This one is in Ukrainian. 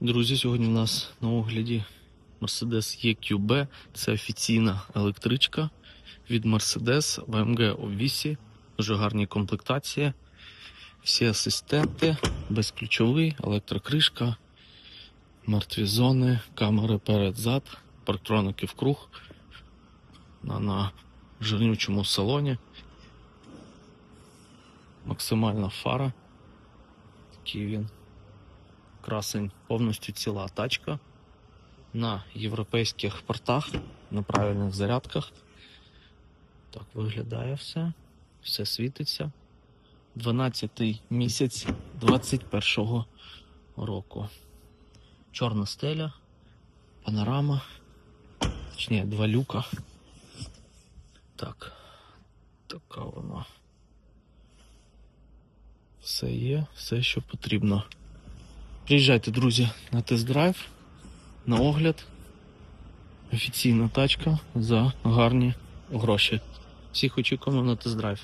Друзі, сьогодні в нас на огляді Mercedes EQB. Це офіційна електричка від Mercedes у вісі. Дуже гарні комплектації. Всі асистенти, безключовий, електрокришка, мертві зони, камери перед-зад, парктроники в круг на, на жирнючому салоні. Максимальна фара. Такий він красень, повністю ціла тачка на європейських портах, на правильних зарядках. Так виглядає все. Все світиться. 12 місяць 21 року. Чорна стеля, панорама. Точніше, два люка. Так. Така вона. Все є, все, що потрібно. Приїжджайте, друзі, на тест-драйв, на огляд. Офіційна тачка за гарні гроші. Всіх очікуємо на тест-драйв.